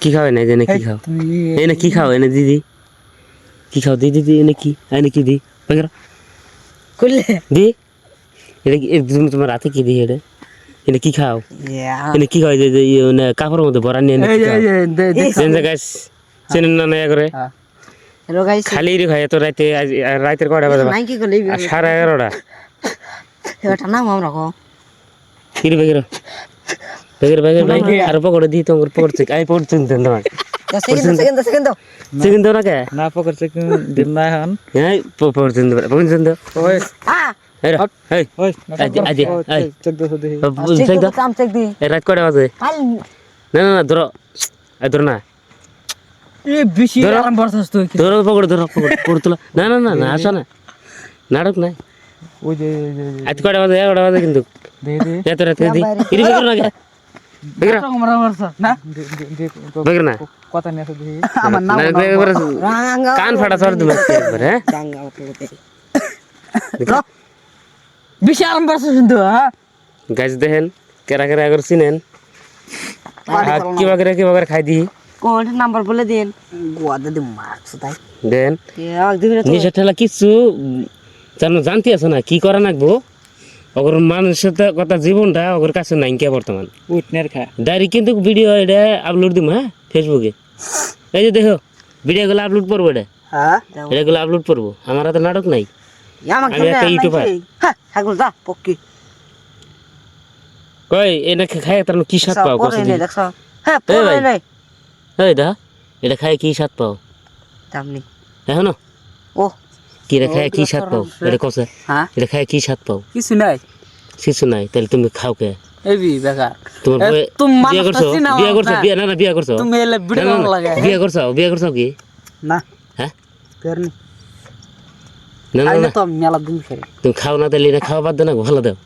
কি খাও এনে? এনে কি খাও? এনে কি খাও? এনে দিদি কি খাও? দি দিদি এনে কি? এনে কি দি? বাগেরা করলে দি। এটা কি তুমি তোমার রাতে কি দি এটা এনে কি খাও? এনে কি খাও? যে মানে কাপড়ের মধ্যে ভরা নিয়ে গাছ চেনেন না না করে খালি রে খাই এত রাতে রাতের কয়টা বাজে সাড়ে এগারোটা এটা নাম আমরা কো কিরে বেগের বেগের বেগের ভাই আর পকড়ে দিই তোমার পড়ছে আই পড়ছে তোমার সেকেন্ড সেকেন্ড সেকেন্ড চিকেন দাও না কে না পকড়ছে কি দিন না এখন হ্যাঁ দাও ওই আ ধরো ধরো না বেশি আরাম ধরো পকড় ধরো পকড় পড়ে তোলা না না না না আসো না নাটক নাই ওই যে আজ বাজে এগারোটা বাজে কিন্তু দে দে এত রাতে দি কিরে না কান ফাটা সর দিবে। হ্যাঁ? রাঙ্গা উঠে বেশি আরাম বর্ষাস কিন্তু হ্যাঁ? গাছ দেখেন কেরা কেরা একবার চিনেন? আর কিবা করে কিবা করে খাই দিই কোন নাম্বার বলে দিন গোয়া দিদি মার্কস তাই। দেন। নিশা ঠেলা কিচ্ছু জানো জানতে আছে না কি করা নাকবো ওগর মানুষের কথা জীবনটা ওগর কাছে নাই কে বর্তমান। উঠনের খা। কিন্তু ভিডিও এটা আপলোড দিব হ্যাঁ? ফেসবুকে এই যে দেখো ভিডিওগুলো আপলোড করব এটা। হ্যাঁ? এটাগুলো আপলোড করব। আমার হাতে নাটক নাই। আমাকে আমি একটা ইউটিউবার। হ্যাঁ যা পক্কি কই এনে খাই তার কি স্বাদ পাও? কত পরে হ্যাঁ ভাই। এই দা এটা খাই কি স্বাদ পাও? এখনও ও কি রে কি স্বাদ পাও? এটা কসে হ্যাঁ এটা কি স্বাদ পাও? কিছু নাই। কিছু নাই তাহলে তুমি খাও কে? এই বি বেকার তোমার বিয়ে করছ বিয়ে করছ না। বিয়ে না। না বিয়ে করছ তুমি এলে না, ভিডিও না, ভালো না, লাগে। বিয়ে করছ বিয়ে করছ কি? না। হ্যাঁ করনি না। না না তো মেলা দিন ফেরে তুমি খাও না তাহলে এটা খাওয়া বাদ দাও না ফেলে দাও।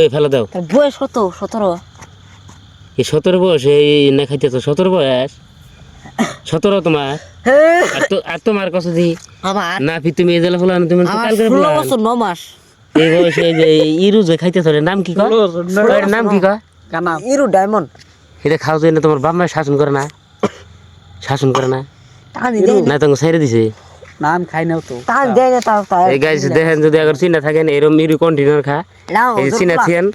এই ফেলে দাও। বয়স কত? সতেরো এই সতেরো বয়স এই না খাইতেছো সতেরো বয়স? সতেরো তোমার? আর তো আর তোমার কাছে দি আমার? না ফি তুমি এই জেলা ফুলান তুমি কালকে বছর ন মাস। এই বয়সে এই যে ইরু যে খাইতেছো এর নাম কি কয়? নাম কি কয়? কানা ইরু ডায়মন্ড। এটা খাও তোমার বাপ শাসন করে না। শাসন করে না। না। তোমাকে ছেড়ে দিছে। নাম খাই নাও তো। দেয় না এই দেখেন যদি আবার চিনা থাকেন এরকম ইরু কন্টিনিউর খা। এই চিনা ছিয়েন।